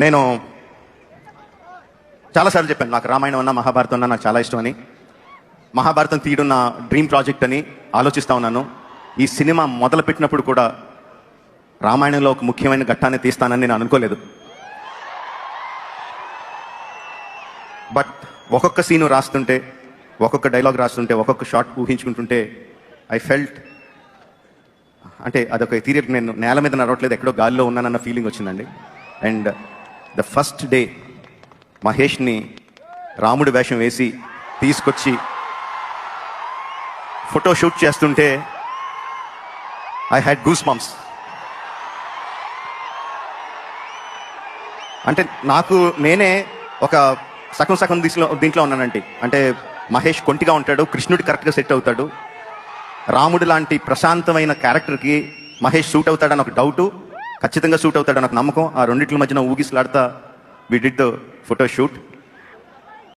నేను చాలాసార్లు చెప్పాను నాకు రామాయణం అన్న మహాభారతం అన్న నాకు చాలా ఇష్టం అని. మహాభారతం తీయడం నా డ్రీమ్ ప్రాజెక్ట్ అని ఆలోచిస్తా ఉన్నాను. ఈ సినిమా మొదలుపెట్టినప్పుడు కూడా రామాయణంలో ఒక ముఖ్యమైన ఘట్టాన్ని తీస్తానని నేను అనుకోలేదు. బట్ ఒక్కొక్క సీను రాస్తుంటే ఒక్కొక్క డైలాగ్ రాస్తుంటే ఒక్కొక్క షాట్ ఊహించుకుంటుంటే ఐ ఫెల్ట్. అంటే అదొక ఎథీరియల్ నేను నేల మీద నడవట్లేదు ఎక్కడో గాలిలో ఉన్నానన్న ఫీలింగ్ వచ్చిందండి. అండ్ ద ఫస్ట్ డే మహేష్ని రాముడి వేషం వేసి తీసుకొచ్చి ఫోటో షూట్ చేస్తుంటే ఐ హ్యాడ్ గూస్ మంప్స్ అంటే నాకు నేనే ఒక సగం సగం దీంట్లో దీంట్లో ఉన్నానండి. అంటే మహేష్ కొంటిగా ఉంటాడు కృష్ణుడి కరెక్ట్గా సెట్ అవుతాడు. రాముడు లాంటి ప్రశాంతమైన క్యారెక్టర్కి మహేష్ సూట్ అవుతాడని ఒక డౌటు. ఖచ్చితంగా షూట్ అవుతాడు నాకు నమ్మకం. ఆ రెండింటి మధ్యన ఊగిసలాడతా we did the photo shoot